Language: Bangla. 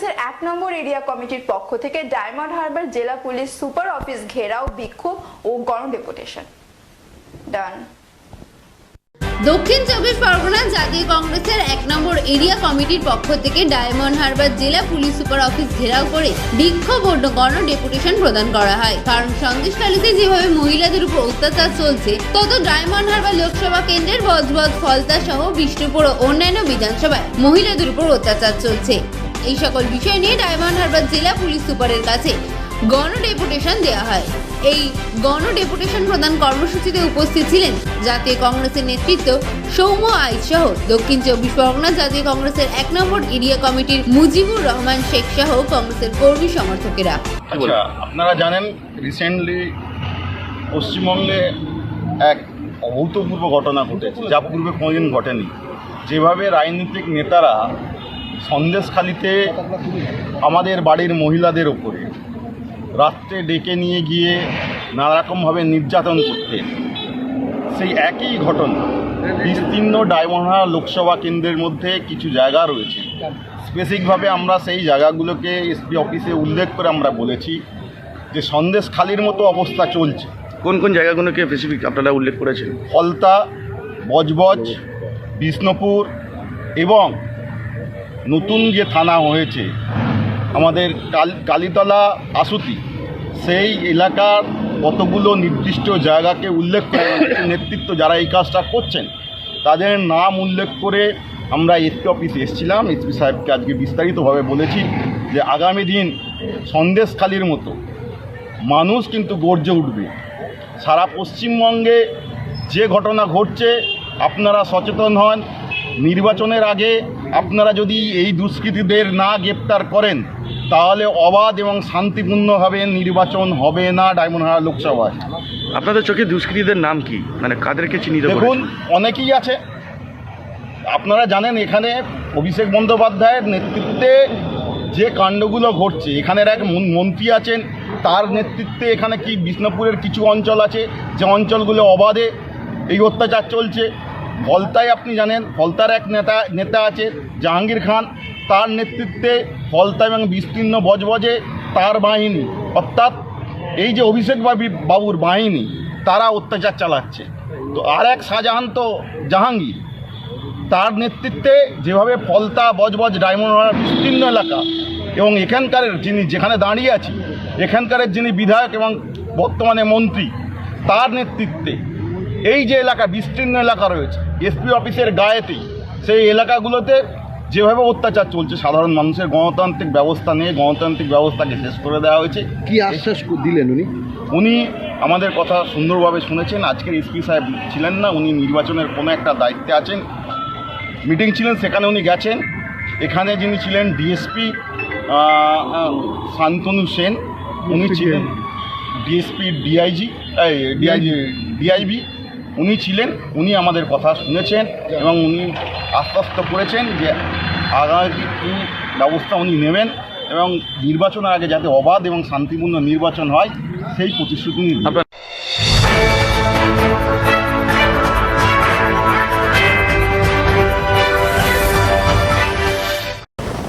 কংগ্রেসের এক নম্বর এরিয়া কমিটির পক্ষ থেকে ডায়মন্ড হারবার জেলা পুলিশ সুপার অফিস ঘেরাও, বিক্ষোভ ও গণডেপুটেশন ডান। দক্ষিণ চব্বিশ পরগনা জাতীয় কংগ্রেসের এক নম্বর এরিয়া কমিটির পক্ষ থেকে ডায়মন্ড হারবার জেলা পুলিশ সুপার অফিস ঘেরাও করে বিক্ষোভ ও গণ ডেপুটেশন প্রদান করা হয়। কারণ সন্দেশখালীতে যেভাবে মহিলাদের উপর অত্যাচার চলছে, তত ডায়মন্ড হারবার লোকসভা কেন্দ্রের বজবজ ফলতা সহ বিষ্ণুপুর ও অন্যান্য বিধানসভায় মহিলাদের উপর অত্যাচার চলছে। এই সকল বিষয় নিয়ে ডায়মন্ড হারবার জেলা পুলিশ সুপারের কাছে গণ ডেপুটেশন দেওয়া হয়। এই গণ ডেপুটেশন প্রদান কর্মসূচিতে উপস্থিত ছিলেন জাতীয় কংগ্রেসের নেতৃত্ব সৌম্য আইচ সহ দক্ষিণ চব্বিশ পরগনা জাতীয় কংগ্রেসের এক নম্বর এরিয়া কমিটির মুজিবুর রহমান শেখ সহ কংগ্রেসের কর্মী সমর্থকেরা। আচ্ছা আপনারা জানেন রিসেন্টলি পশ্চিমবঙ্গে এক অভূতপূর্ব ঘটনা ঘটেছে, যা পূর্বে কোনোদিন ঘটেনি। যেভাবে রাজনৈতিক নেতারা সন্দেশখালিতে আমাদের বাড়ির মহিলাদের ওপরে রাত্রে ডেকে নিয়ে গিয়ে নানারকমভাবে নির্যাতন করতেন সেই একই ঘটনা বিস্তীর্ণ ডায়মন্ডা লোকসভা কেন্দ্রের মধ্যে কিছু জায়গা রয়েছে। স্পেসিফিকভাবে আমরা সেই জায়গাগুলোকে এসপি অফিসে উল্লেখ করে আমরা বলেছি যে সন্দেশ খালির মতো অবস্থা চলছে। কোন কোন জায়গাগুলোকে স্পেসিফিক আপনারা উল্লেখ করেছেন? ফলতা বজবজ বিষ্ণুপুর এবং নতুন যে থানা হয়েছে, আমাদের কাল কালীতলা আশুতি সেই এলাকার কতগুলো নির্দিষ্ট জায়গাকে উল্লেখ করে নেতৃত্ব যারা এই কাজটা করছেন, তাদের নাম উল্লেখ করে আমরা এসপি অফিসে এসেছিলাম। এসপি সাহেবকে আজকে বিস্তারিতভাবে বলেছি যে আগামী দিন সন্দেশখালির মতো মানুষ কিন্তু গর্জে উঠবে। সারা পশ্চিমবঙ্গে যে ঘটনা ঘটছে, আপনারা সচেতন হন। নির্বাচনের আগে আপনারা যদি এই দুষ্কৃতীদের না গ্রেপ্তার করেন তাহলে অবাধ এবং শান্তিপূর্ণভাবে নির্বাচন হবে না ডায়মন্ড হারবার লোকসভায় আপনাদের চোখে দুষ্কৃতীদের নাম কি? মানে কাদেরকে চিহ্নিত দেখুন অনেকেই আছে। আপনারা জানেন এখানে অভিষেক বন্দ্যোপাধ্যায়ের নেতৃত্বে যে কাণ্ডগুলো ঘটছে এখানের এক মন- মন্ত্রী আছেন তার নেতৃত্বে এখানে কি বিষ্ণুপুরের কিছু অঞ্চল আছে যে অঞ্চলগুলো অবাধে এই অত্যাচার চলছে। ফলতায় আপনি জানেন, ফলতার এক নেতা নেতা আছে জাহাঙ্গীর খান। তার নেতৃত্বে ফলতা এবং বিস্তীর্ণ বজবজে তার বাহিনী, অর্থাৎ এই যে অভিষেক বাবি- বাবুর বাহিনী, তারা অত্যাচার চালাচ্ছে। তো আর এক শাহজাহান তো জাহাঙ্গীর। তার নেতৃত্বে যেভাবে ফলতা, বজবজ, ডায়মন্ড হারবার বিস্তীর্ণ এলাকা এবং এখানকার যিনি যেখানে দাঁড়িয়ে আছি এখানকার যিনি বিধায়ক এবং বর্তমানে মন্ত্রী, তার নেতৃত্বে এই যে এলাকা, বিস্তীর্ণ এলাকা রয়েছে এসপি অফিসের গায়েতেই সেই এলাকাগুলোতে যেভাবে অত্যাচার চলছে সাধারণ মানুষের গণতান্ত্রিক ব্যবস্থা নিয়ে গণতান্ত্রিক ব্যবস্থাকে শেষ করে দেওয়া হয়েছে। কি আশ্বাস দিলেন উনি? উনি আমাদের কথা সুন্দরভাবে শুনেছেন। আজকের এসপি সাহেব ছিলেন না উনি নির্বাচনের কোনো একটা দায়িত্বে আছেন। মিটিং ছিলেন সেখানে উনি গেছেন। এখানে যিনি ছিলেন ডিএসপি শান্তনু সেন উনি ছিলেন ডিএসপি ডিআইজি ডিআইজি ডিআইবি। উনি ছিলেন, উনি আমাদের কথা শুনেছেন এবং উনি আশ্বস্ত করেছেন যে আগামী কী ব্যবস্থা উনি নেবেন এবং নির্বাচনের আগে যাতে অবাধ এবং শান্তিপূর্ণ নির্বাচন হয়, সেই প্রতিশ্রুতি